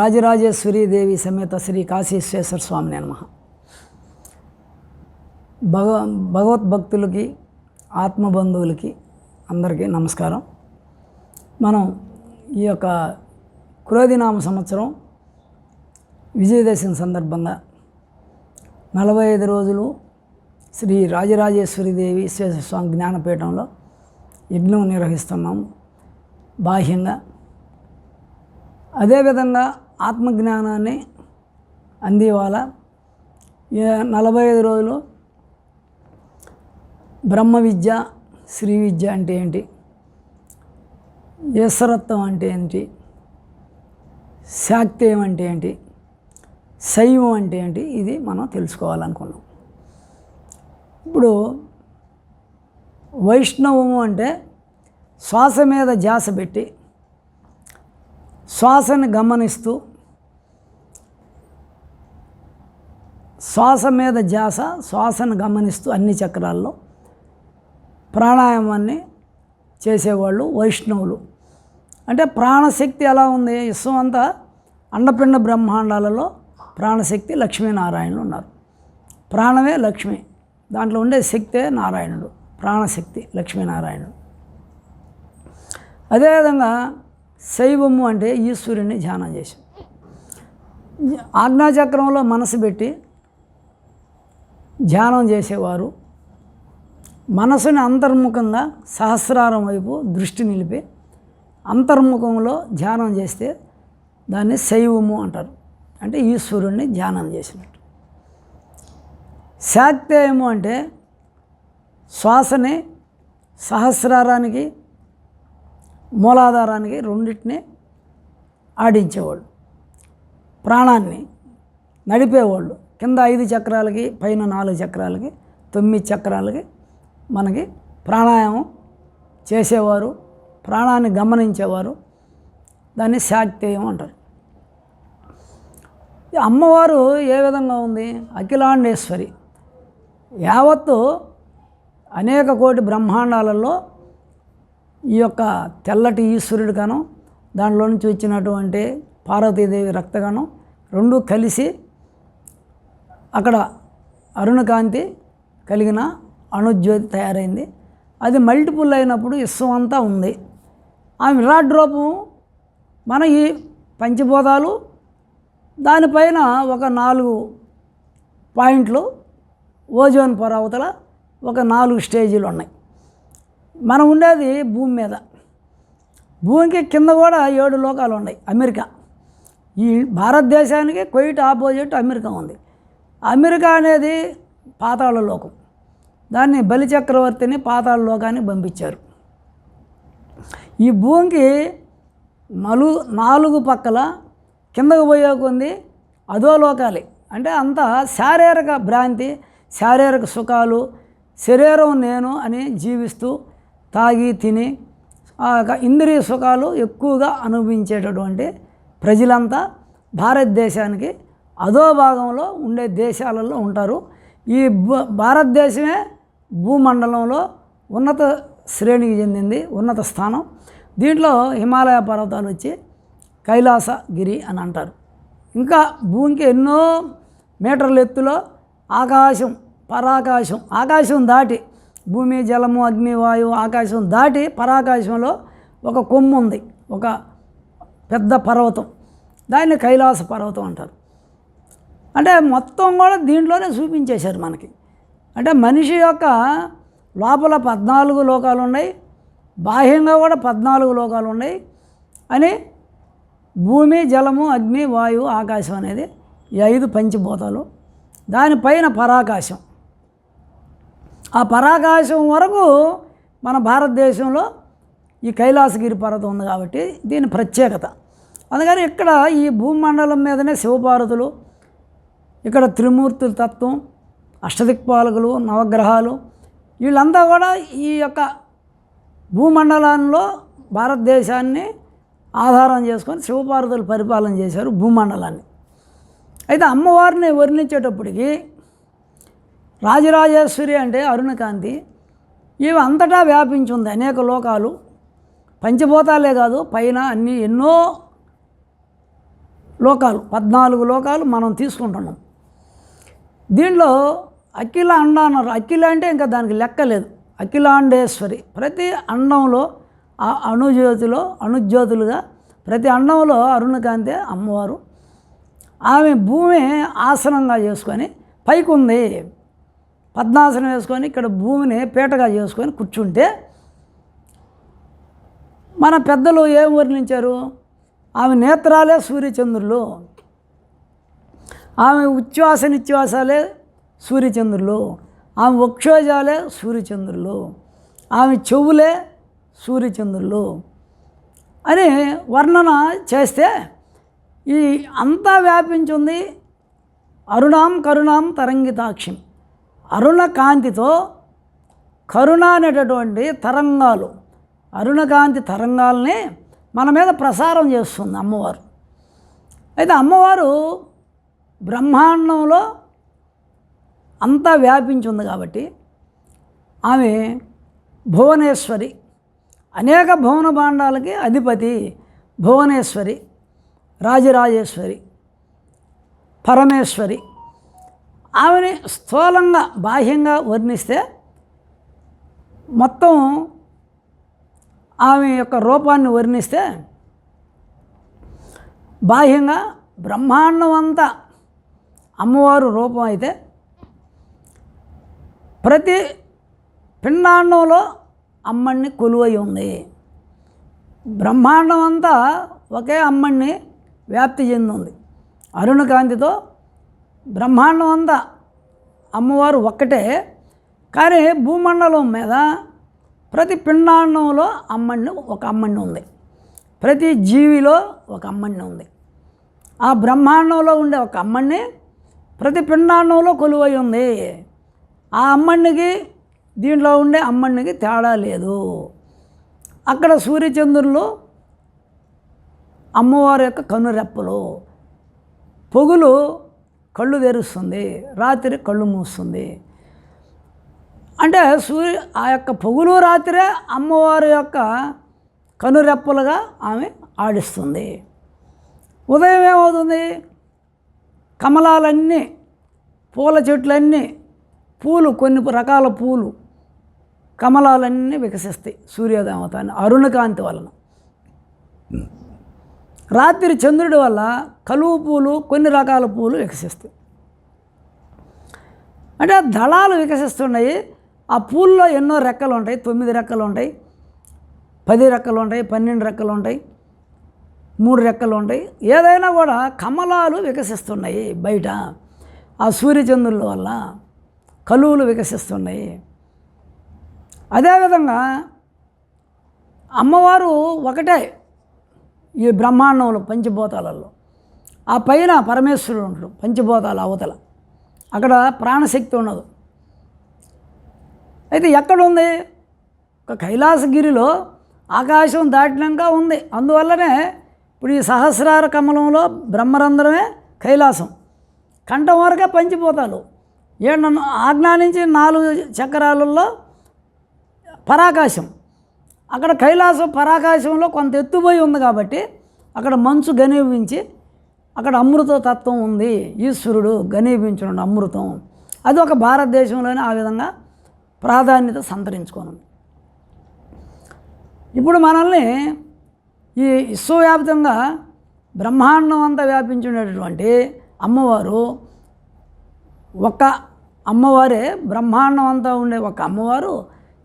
రాజరాజేశ్వరీదేవి సమేత శ్రీ కాశీశ్వేశ్వర స్వామి నమ. భగ భగవద్భక్తులకి ఆత్మబంధువులకి అందరికీ నమస్కారం. మనం ఈ యొక్క క్రోధినామ సంవత్సరం విజయదశమి సందర్భంగా నలభై ఐదు రోజులు శ్రీ రాజరాజేశ్వరీదేవి విశ్వేశ్వర స్వామి జ్ఞానపీఠంలో యజ్ఞం నిర్వహిస్తున్నాం. బాహ్యంగా అదేవిధంగా ఆత్మజ్ఞానాన్ని అందివాల నలభై ఐదు రోజులు బ్రహ్మ విద్య శ్రీ విద్య అంటే ఏంటి? ఈశ్వరత్వం అంటే ఏంటి? శాక్తేయం అంటే ఏంటి? శైవం అంటే ఏంటి? ఇది మనం తెలుసుకోవాలనుకున్నాం. ఇప్పుడు వైష్ణవము అంటే శ్వాస మీద ధ్యాస పెట్టి శ్వాసను గమనిస్తూ శ్వాస మీద ధ్యాస శ్వాసను గమనిస్తూ అన్ని చక్రాల్లో ప్రాణాయామాన్ని చేసేవాళ్ళు వైష్ణవులు. అంటే ప్రాణశక్తి ఎలా ఉంది? విశ్వం అంతా అండపిండ బ్రహ్మాండాలలో ప్రాణశక్తి లక్ష్మీనారాయణులు ఉన్నారు. ప్రాణమే లక్ష్మి. దాంట్లో ఉండే శక్తే నారాయణుడు. ప్రాణశక్తి లక్ష్మీనారాయణుడు. అదేవిధంగా శైవము అంటే ఈశ్వరుని ధ్యానం చేశాం. ఆజ్ఞాచక్రంలో మనసు పెట్టి ధ్యానం చేసేవారు. మనసుని అంతర్ముఖంగా సహస్రారం వైపు దృష్టి నిలిపి అంతర్ముఖంలో ధ్యానం చేస్తే దాన్ని శైవము అంటారు. అంటే ఈశ్వరుణ్ణి ధ్యానం చేసినట్టు. శాక్తేయము అంటే శ్వాసని సహస్రారానికి మూలాధారానికి రెండింటిని ఆడించేవాళ్ళు. ప్రాణాన్ని నడిపేవాళ్ళు. కింద ఐదు చక్రాలకి పైన నాలుగు చక్రాలకి తొమ్మిది చక్రాలకి మనకి ప్రాణాయామం చేసేవారు ప్రాణాన్ని గమనించేవారు దాన్ని శాక్తేయం అంటారు. ఈ అమ్మవారు ఏ విధంగా ఉంది? అఖిలాండేశ్వరి. యావత్తు అనేక కోటి బ్రహ్మాండాలలో ఈ యొక్క తెల్లటి ఈశ్వరుడు గాను దానిలో నుంచి వచ్చినటువంటి పార్వతీదేవి రక్తగణం రెండు కలిసి అక్కడ అరుణకాంతి కలిగిన అణుజ్యోతి తయారైంది. అది మల్టిపుల్ అయినప్పుడు విశ్వం అంతా ఉంది. ఆ మిరాడ్ రూపం మన ఈ పంచభూతాలు దానిపైన ఒక నాలుగు పాయింట్లు ఓజోన్ పొర అవతల ఒక నాలుగు స్టేజీలు ఉన్నాయి. మనం ఉండేది భూమి మీద. భూమికి కింద కూడా ఏడు లోకాలు ఉన్నాయి. అమెరికా. ఈ భారతదేశానికి క్వైట్ ఆపోజిట్ అమెరికా ఉంది. అమెరికా అనేది పాతాళ లోకం. దాన్ని బలిచక్రవర్తిని పాతాళ లోకాన్ని పంపించారు. ఈ భూమికి నలు నాలుగు పక్కల కిందకు పోయే కొంది అధోలోకాలే అంటే అంతా శారీరక భ్రాంతి శారీరక సుఖాలు శరీరం నేను అని జీవిస్తూ తాగి తిని ఆ యొక్క ఇంద్రియ సుఖాలు ఎక్కువగా అనుభవించేటటువంటి ప్రజలంతా భారతదేశానికి అధో భాగంలో ఉండే దేశాలలో ఉంటారు. ఈ భారతదేశమే భూమండలంలో ఉన్నత శ్రేణికి చెందింది ఉన్నత స్థానం. దీంట్లో హిమాలయ పర్వతాలు వచ్చి కైలాసగిరి అని అంటారు. ఇంకా భూమికి ఎన్నో మీటర్ల ఎత్తులో ఆకాశం పరాకాశం ఆకాశం దాటి భూమి జలము అగ్ని వాయువు ఆకాశం దాటి పరాకాశంలో ఒక కొమ్ము ఉంది ఒక పెద్ద పర్వతం. దాన్ని కైలాస పర్వతం అంటారు. అంటే మొత్తం కూడా దీంట్లోనే చూపించేశారు మనకి. అంటే మనిషి యొక్క లోపల పద్నాలుగు లోకాలు ఉన్నాయి బాహ్యంగా కూడా పద్నాలుగు లోకాలు ఉన్నాయి అని భూమి జలము అగ్ని వాయువు ఆకాశం అనేది ఈ ఐదు పంచభూతాలు. దానిపైన పరాకాశం. ఆ పరాకాశం వరకు మన భారతదేశంలో ఈ కైలాసగిరి పర్వతం ఉంది కాబట్టి దీని ప్రత్యేకత. అందుకని ఇక్కడ ఈ భూమండలం మీదనే శివపార్వతులు ఇక్కడ త్రిమూర్తుల తత్వం అష్టదిక్పాలకులు నవగ్రహాలు వీళ్ళంతా కూడా ఈ యొక్క భూమండలంలో భారతదేశాన్ని ఆధారం చేసుకొని శివపార్వతులు పరిపాలన చేశారు భూమండలాన్ని. అయితే అమ్మవారిని వర్ణించేటప్పటికి రాజరాజేశ్వరి అంటే అరుణకాంతి ఇవి అంతటా వ్యాపించింది అనేక లోకాలు. పంచభూతాలే కాదు పైన అన్ని ఎన్నో లోకాలు పద్నాలుగు లోకాలు మనం తీసుకుంటున్నాం. దీనిలో అఖిల అండ అన్నారు. అఖిల అంటే ఇంకా దానికి లెక్క లేదు. అఖిలాండేశ్వరి. ప్రతి అండంలో ఆ అణుజ్యోతిలో అణుజ్యోతులుగా ప్రతి అండంలో అరుణకాంతి అమ్మవారు. ఆమె భూమి ఆసనంగా చేసుకొని పైకి ఉంది పద్మాసనం వేసుకొని ఇక్కడ భూమిని పీటగా చేసుకొని కూర్చుంటే మన పెద్దలు ఏం వర్ణించారు? ఆమె నేత్రాలే సూర్యచంద్రులు. ఆమె ఉచ్ఛ్వాస నిశ్వాసాలే సూర్యచంద్రులు. ఆమె వక్షోజాలే సూర్యచంద్రులు. ఆమె చెవులే సూర్యచంద్రులు. అని వర్ణన చేస్తే ఈ అంతా వ్యాపించింది అరుణాం కరుణాం తరంగితాక్షిం. అరుణ కాంతితో కరుణ అనేటటువంటి తరంగాలు. అరుణకాంతి తరంగాల్ని మన మీద ప్రసారం చేస్తుంది అమ్మవారు. అయితే అమ్మవారు బ్రహ్మాండంలో అంతా వ్యాపించి ఉంది కాబట్టి ఆమె భువనేశ్వరి. అనేక భువన భాండాలకి అధిపతి భువనేశ్వరి రాజరాజేశ్వరి పరమేశ్వరి. ఆమెని స్థూలంగా బాహ్యంగా వర్ణిస్తే మొత్తం ఆమె యొక్క రూపాన్ని వర్ణిస్తే బాహ్యంగా బ్రహ్మాండం అంతా అమ్మవారు రూపం అయితే ప్రతి పిండాండంలో అమ్మణ్ణి కొలువై ఉంది. బ్రహ్మాండం అంతా ఒకే అమ్మణ్ణి వ్యాప్తి చెందింది. అరుణకాంతితో బ్రహ్మాండం అంతా అమ్మవారు ఒక్కటే. కానీ భూమండలం మీద ప్రతి పిండాండంలో అమ్మణ్ణి ఒక అమ్మణ్ణి ఉంది. ప్రతి జీవిలో ఒక అమ్మణ్ణి ఉంది. ఆ బ్రహ్మాండంలో ఉండే ఒక అమ్మణ్ణి ప్రతి పిండాండంలో కొలువై ఉంది. ఆ అమ్మడికి దీంట్లో ఉండే అమ్మడికి తేడా లేదు. అక్కడ సూర్యచంద్రులు అమ్మవారి యొక్క కనురెప్పలు. పొగులు కళ్ళు తెరుస్తుంది. రాత్రి కళ్ళు మూస్తుంది. అంటే సూర్య ఆ యొక్క పొగులు రాత్రే అమ్మవారి యొక్క కనురెప్పలుగా ఆమె ఆడిస్తుంది. ఉదయం ఏమవుతుంది? కమలాలన్నీ పూల చెట్లన్నీ పూలు కొన్ని రకాల పూలు కమలాలన్నీ వికసిస్తాయి సూర్యోదయం అరుణకాంతి వలన. రాత్రి చంద్రుడి వల్ల కలువు పూలు కొన్ని రకాల పూలు వికసిస్తాయి. అంటే దళాలు వికసిస్తున్నాయి ఆ పూల్లో ఎన్నో రెక్కలు ఉంటాయి తొమ్మిది రెక్కలు ఉంటాయి పది రెక్కలు ఉంటాయి పన్నెండు రెక్కలు ఉంటాయి. మూడు రెక్కలు ఉంటాయి. ఏదైనా కూడా కమలాలు వికసిస్తున్నాయి బయట. ఆ సూర్యచంద్రుల వల్ల కలువులు వికసిస్తున్నాయి. అదేవిధంగా అమ్మవారు ఒకటే ఈ బ్రహ్మాండంలో పంచభూతాలలో. ఆ పైన పరమేశ్వరుడు ఉంటాడు పంచభూతాల అవతల. అక్కడ ప్రాణశక్తి ఉండదు. అయితే ఎక్కడుంది? ఒక కైలాసగిరిలో ఆకాశం దాటినాక ఉంది. అందువల్లనే ఇప్పుడు ఈ సహస్రార కమలంలో బ్రహ్మరంధ్రమే కైలాసం. కంఠం వరకే పంచిపోతాలు. ఏడు ఆజ్ఞా నుంచి నాలుగు చక్రాలలో పరాకాశం. అక్కడ కైలాసం పరాకాశంలో కొంత ఎత్తుపోయి ఉంది కాబట్టి అక్కడ మంచు గనీవించి అక్కడ అమృత తత్వం ఉంది. ఈశ్వరుడు గనీవించిన అమృతం. అది ఒక భారతదేశంలోనే ఆ విధంగా ప్రాధాన్యత సంతరించుకోను ఇప్పుడు మనల్ని ఈ విశ్వవ్యాప్తంగా బ్రహ్మాండం అంతా వ్యాపించినటువంటి అమ్మవారు ఒక అమ్మవారే బ్రహ్మాండం అంతా ఉండే ఒక అమ్మవారు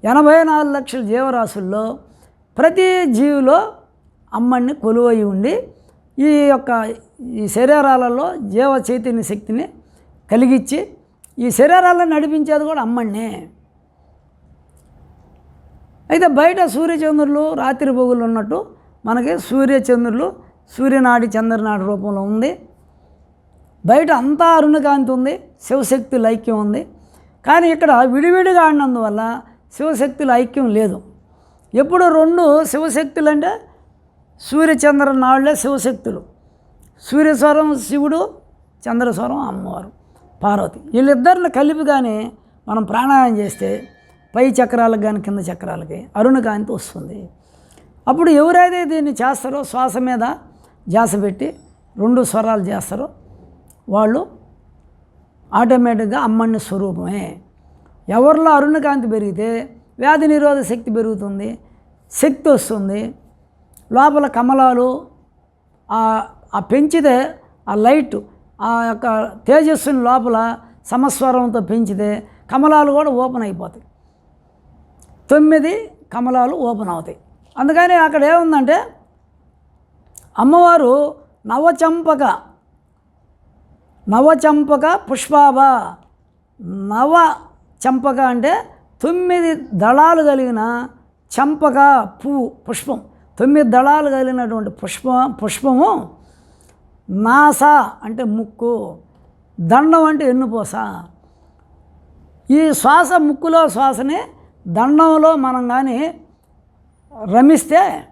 ఎనభై నాలుగు లక్షల జీవరాశుల్లో ప్రతి జీవిలో అమ్మని కొలువై ఉండి ఈ యొక్క ఈ శరీరాలలో జీవ చైతన్య శక్తిని కలిగించి ఈ శరీరాలను నడిపించేది కూడా అమ్మనే అయితే బయట సూర్యచంద్రులు రాత్రి పొగులు ఉన్నట్టు మనకి సూర్యచంద్రులు సూర్యనాడి చంద్రనాడి రూపంలో ఉంది. బయట అంతా అరుణకాంతి ఉంది శివశక్తులు ఐక్యం ఉంది. కానీ ఇక్కడ విడివిడిగా ఆడినందువల్ల శివశక్తుల ఐక్యం లేదు. ఎప్పుడు రెండు శివశక్తులు అంటే సూర్యచంద్ర నాళ్ళే శివశక్తులు. సూర్యస్వరం శివుడు చంద్రస్వరం అమ్మవారు పార్వతి. వీళ్ళిద్దరిని కలిపి కానీ మనం ప్రాణాయామం చేస్తే పై చక్రాలకు కానీ కింద చక్రాలకి అరుణకాంతి వస్తుంది. అప్పుడు ఎవరైతే దీన్ని చేస్తారో శ్వాస మీద ధ్యాస పెట్టి రెండు స్వరాలు చేస్తారో వాళ్ళు ఆటోమేటిక్గా అమ్మని స్వరూపమే. ఎవరిలో అరుణకాంతి పెరిగితే వ్యాధి నిరోధ శక్తి పెరుగుతుంది శక్తి వస్తుంది. లోపల కమలాలు ఆ- ఆ పెంచితే ఆ లైట్ ఆ యొక్క తేజస్సుని లోపల సమస్వరంతో పెంచితే కమలాలు కూడా ఓపెన్ అయిపోతాయి. తొమ్మిది కమలాలు ఓపెన్ అవుతాయి. అందుకని అక్కడ ఏముందంటే అమ్మవారు నవచంపక నవచంపక పుష్పాభ నవ చంపక అంటే తొమ్మిది దళాలు కలిగిన చంపక పువ్వు పుష్పం. తొమ్మిది దళాలు కలిగినటువంటి పుష్ప పుష్పము నాస అంటే ముక్కు దండం అంటే ఎన్నుపోస. ఈ శ్వాస ముక్కులో శ్వాసని దండంలో మనం కానీ రమిస్తే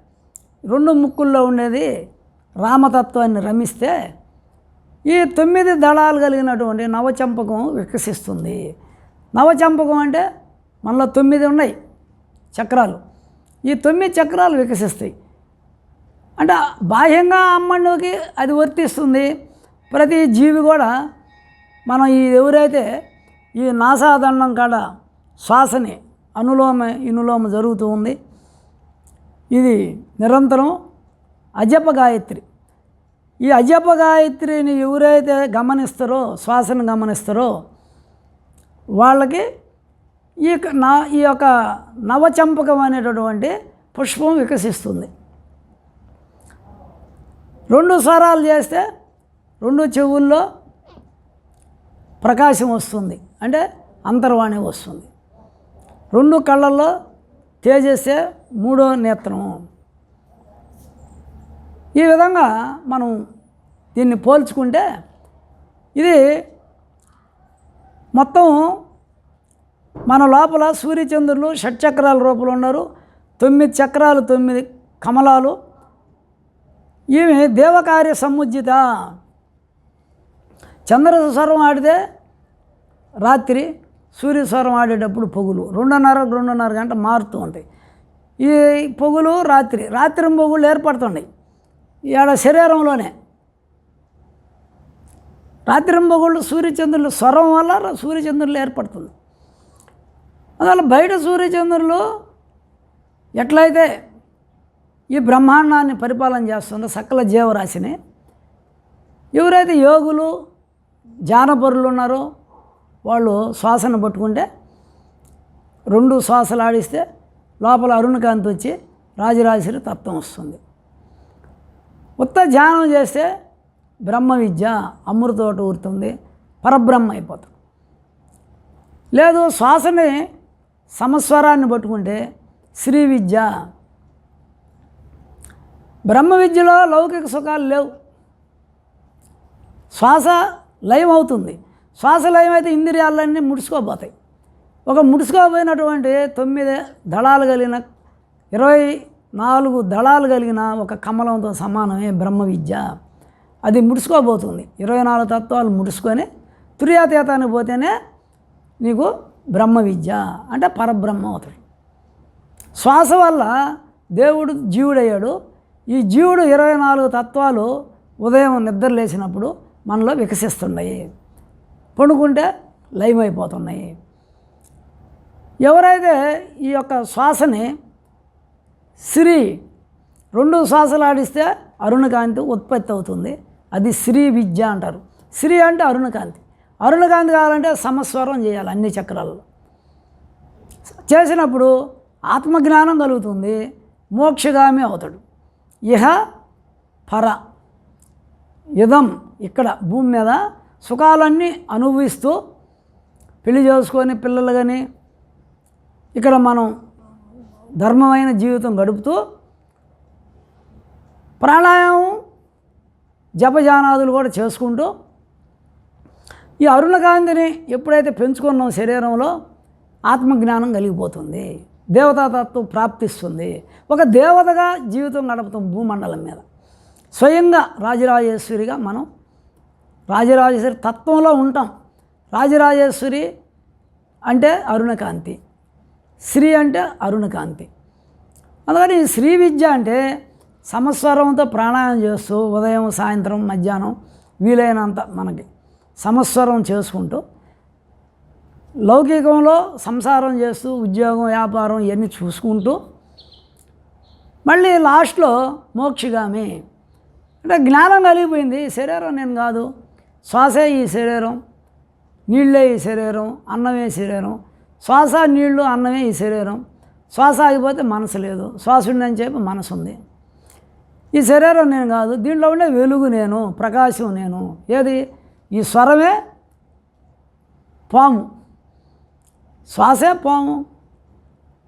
రెండు ముక్కుల్లో ఉండేది రామతత్వాన్ని రమిస్తే ఈ తొమ్మిది దళాలు కలిగినటువంటి నవచంపకం వికసిస్తుంది. నవచంపకం అంటే మనలో తొమ్మిది ఉన్నాయి చక్రాలు. ఈ తొమ్మిది చక్రాలు వికసిస్తాయి. అంటే బాహ్యంగా అమ్మడికి అది వర్తిస్తుంది. ప్రతి జీవి కూడా మనం ఈ ఎవరైతే ఈ నాసాదండం కాడ శ్వాసని అనులోమ ఇనులోమ జరుగుతూ ఉంది. ఇది నిరంతరం అజప గాయత్రి. ఈ అజప గాయత్రిని ఎవరైతే గమనిస్తారో శ్వాసను గమనిస్తారో వాళ్ళకి ఈ నా ఈ యొక్క నవచంపకం అనేటటువంటి పుష్పం వికసిస్తుంది. రెండు స్వరాలు చేస్తే రెండు చెవుల్లో ప్రకాశం వస్తుంది. అంటే అంతర్వాణి వస్తుంది. రెండు కళ్ళల్లో తేజస్సే మూడో నేత్రం. ఈ విధంగా మనం దీన్ని పోల్చుకుంటే ఇది మొత్తం మన లోపల సూర్యచంద్రులు షట్చక్రాల రూపంలో ఉన్నారు. తొమ్మిది చక్రాలు తొమ్మిది కమలాలు. ఈమె దేవకార్య సముజ్జిత చంద్రస్వరం ఆడితే రాత్రి సూర్యస్వరం ఆడేటప్పుడు పొగులు. రెండున్నర రెండున్నర గంట మారుతూ ఉంటాయి. ఈ పొగులు రాత్రి రాత్రి పొగులు ఏర్పడుతున్నాయి. ఈడ శరీరంలోనే. రాత్రి పొగుళ్ళు సూర్యచంద్రులు స్వరం వల్ల సూర్యచంద్రులు ఏర్పడుతుంది. అందువల్ల బయట సూర్యచంద్రులు ఎట్లయితే ఈ బ్రహ్మాండాన్ని పరిపాలన చేస్తుందో సకల జీవరాశిని ఎవరైతే యోగులు జానపరులు ఉన్నారో వాళ్ళు శ్వాసను పట్టుకుంటే రెండు శ్వాసలు ఆడిస్తే లోపల అరుణకాంతి వచ్చి రాజరాజేశ్వరి తత్వం వస్తుంది. ఉత్త ధ్యానం చేస్తే బ్రహ్మ విద్య అమృతోట ఊరుతుంది పరబ్రహ్మ అయిపోతుంది లేదు శ్వాసని సమస్వరాన్ని పట్టుకుంటే శ్రీ విద్య బ్రహ్మ విద్యలో లౌకిక సుఖాలు లేవు. శ్వాస లయం అవుతుంది. శ్వాస లయం అయితే ఇంద్రియాలన్నీ ముడుచుకోపోతాయి. ఒక ముడుచుకోపోయినటువంటి తొమ్మిది దళాలు కలిగిన ఇరవై నాలుగు దళాలు కలిగిన ఒక కమలంతో సమానమే బ్రహ్మ విద్య. అది ముడుచుకోబోతుంది ఇరవై నాలుగు తత్వాలు ముడుచుకొని తుర్యాతీతానికి పోతేనే నీకు బ్రహ్మ విద్య అంటే పరబ్రహ్మ అవుతాడు. శ్వాస వల్ల దేవుడు జీవుడయ్యాడు. ఈ జీవుడు ఇరవై నాలుగు తత్వాలు ఉదయం నిద్ర లేచినప్పుడు మనలో వికసిస్తున్నాయి. పండుకుంటే లైవ్ అయిపోతున్నాయి ఎవరైతే ఈ యొక్క శ్వాసని శ్రీ రెండు శ్వాసలు ఆడిస్తే అరుణకాంతి ఉత్పత్తి అవుతుంది. అది శ్రీ విద్య అంటారు. శ్రీ అంటే అరుణకాంతి. అరుణకాంతి కావాలంటే సమస్వరం చేయాలి అన్ని చక్రాల్లో. చేసినప్పుడు ఆత్మజ్ఞానం కలుగుతుంది. మోక్షగామి అవుతాడు. ఇహ పర. ఇదం ఇక్కడ భూమి మీద సుఖాలన్నీ అనుభవిస్తూ పెళ్ళి చేసుకొని పిల్లలు కానీ ఇక్కడ మనం ధర్మమైన జీవితం గడుపుతూ ప్రాణాయామం జపజానాదులు కూడా చేసుకుంటూ ఈ అరుణకాంతిని ఎప్పుడైతే పెంచుకున్నాం శరీరంలో ఆత్మజ్ఞానం కలిగిపోతుంది దేవతాతత్వం ప్రాప్తిస్తుంది. ఒక దేవతగా జీవితం గడుపుతాం భూమండలం మీద. స్వయంగా రాజరాజేశ్వరిగా మనం రాజరాజేశ్వరి తత్వంలో ఉంటాం. రాజరాజేశ్వరి అంటే అరుణకాంతి. శ్రీ అంటే అరుణకాంతి అందుకని శ్రీ విద్య అంటే సమస్వరంతో ప్రాణాయామం చేస్తూ ఉదయం సాయంత్రం మధ్యాహ్నం వీలైనంత మనకి సమస్వరం చేసుకుంటూ లౌకికంలో సంసారం చేస్తూ ఉద్యోగం వ్యాపారం ఇవన్నీ చూసుకుంటూ మళ్ళీ లాస్ట్లో మోక్షగామి. అంటే జ్ఞానం కలిగిపోయింది. శరీరం నేను కాదు. శ్వాసే ఈ శరీరం నీళ్ళే ఈ శరీరం అన్నమే శరీరం శ్వాస నీళ్ళు అన్నమే ఈ శరీరం. శ్వాస ఆగిపోతే మనసు లేదు. శ్వాస ఉందని చెప్పి మనసు ఉంది. ఈ శరీరం నేను కాదు దీంట్లో ఉండే వెలుగు నేను ప్రకాశం నేను. ఏది? ఈ స్వరమే పాము. శ్వాసే పాము.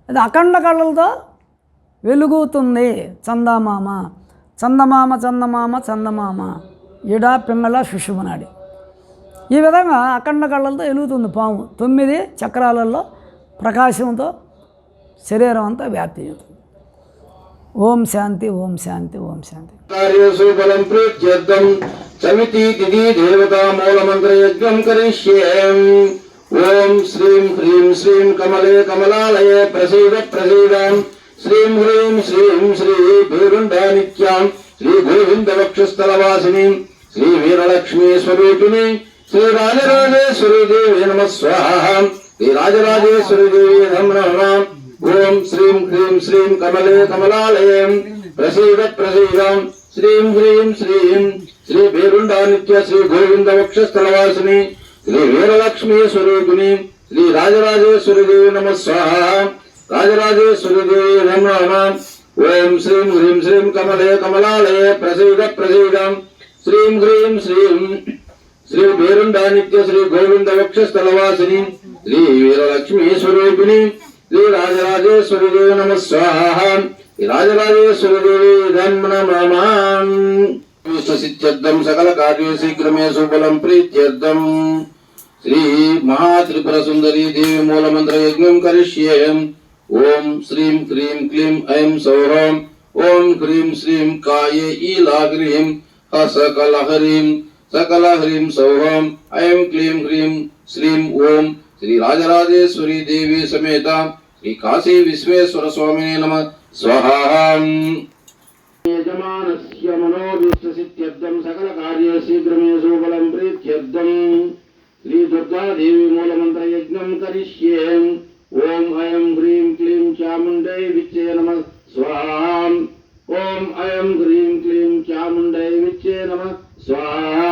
అది అఖండ కళ్ళలతో వెలుగుతుంది. చందమామ. చందమామ చందమామ చందమామ. ఇడ పింగళ శిశుమనాడి ఈ విధంగా అఖండ కళ్ళతో వెలుగుతుంది పాము. తొమ్మిది చక్రాలలో ప్రకాశంతో శరీరం అంతా వ్యాప్తి చెందుతుంది. ఓం శాంతి ఓం శాంతి ఓం శాంతి. కార్యేషు బలం ప్రీత్యర్థం సమితి తిథి దేవతా మూలమంత్ర యజ్ఞం కరిష్యే ఓం శ్రీం హ్రీం శ్రీం కమలే కమలాలయే ప్రసీద ప్రసీదాం. శ్రీం హ్రీం శ్రీం శ్రీ భీరుండా నిత్యాం శ్రీ గోవింద వక్షస్థలవాసిని శ్రీ వీరలక్ష్మీ స్వరూపిణి శ్రీ రాజరాజేశ్వరి దేవి నమ స్వాహం శ్రీ రాజరాజేశ్వరి దేవి నమ ఓం శ్రీం హ్రీం శ్రీం కమలే కమలాలయం ప్రసీద ప్రసీదం శ్రీం హ్రీం శ్రీం శ్రీ పేరుండా నిత్య శ్రీ గోవింద వక్షస్థలవాసిని శ్రీ వీరలక్ష్మీ స్వరూపిణి శ్రీ రాజరాజేశ్వరి దేవి నమ స్వాహ రాజరాజేశ్వరి దేవి నమ ఓం శ్రీం హ్రీం శ్రీం కమలే కమలాలయ ప్రసీద ప్రసీదం శ్రీం హ్రీం శ్రీం శ్రీ పేరుండా శ్రీ గోవింద వక్ష స్థలవాసిని శ్రీ వీరలక్ష్మీ స్వరూపిణి శ్రీ రాజరాజేశ్వరి దేవి నమ స్వాహ శ్రీ రాజరాజేశ్వరి దేవి ధన్మ సకల కార్య శీఘ్రమే సుబలం ప్రీత్యర్థం. శ్రీ మహాత్రిపుర సుందరి దేవి మూలమంత్ర యజ్ఞం కరిష్యే. ఓం శ్రీం క్రీం క్లీం ఐం సౌరం. ఓం హ్రీం శ్రీం కాయే ఈలాగ్రీం హసకలహరీం సకల హ్రీం సౌరం ఐం క్లీం హ్రీం శ్రీం ఓం శ్రీ రాజరాజేశ్వరి దేవి సమేత శ్రీ కాశీ విశ్వేశ్వర స్వామినే నమ స్వహాం యజమానస్య మనోభీష్టసిద్ధ్యర్థం సకల కార్య శీఘ్రమే సుబలం ప్రీత్యర్థం శ్రీ దుర్గాదేవి మూలమంత్ర యజ్ఞం కరిష్యే ఓం అయం హ్రీం క్లీం చాముండై విచ్చే నమ స్వాహాం ఓం అయం హ్రీం క్లీం చాముండై విచ్చే నమ స్వాహాం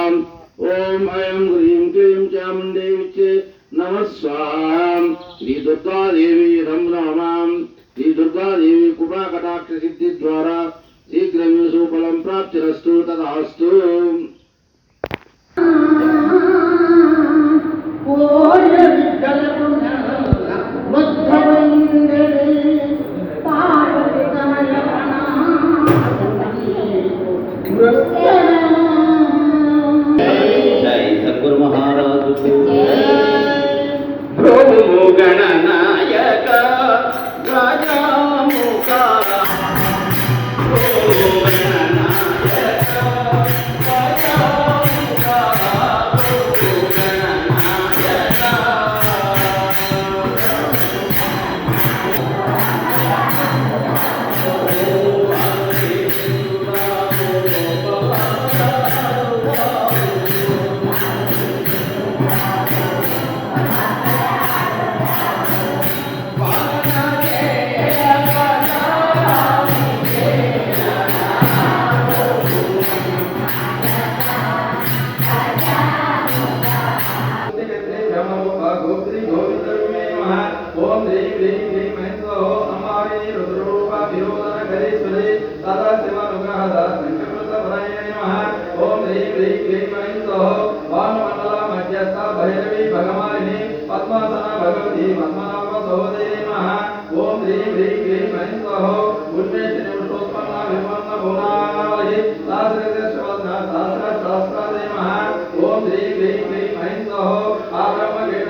విరోధన కరీశ్వరి సదా శివ అనుగ్రహ సంకృతపదాయ నమః ఓం శ్రీ హ్రీం క్లీం ఐం స్వహ వామమండల మధ్యస్థ భైరవి భగవాని పద్మాసన భగవతి పద్మనాభ సహోదరి నమః ఓం శ్రీ హ్రీం క్లీం ఐం స్వహ ఉన్మేష నిమిషోత్పన్న విపన్న భువనావళి సహస్ర శివస్న సహస్ర సహస్రాదయ నమః ఓం శ్రీ హ్రీం క్లీం ఐం స్వహ ఆబ్రహ్మ గేట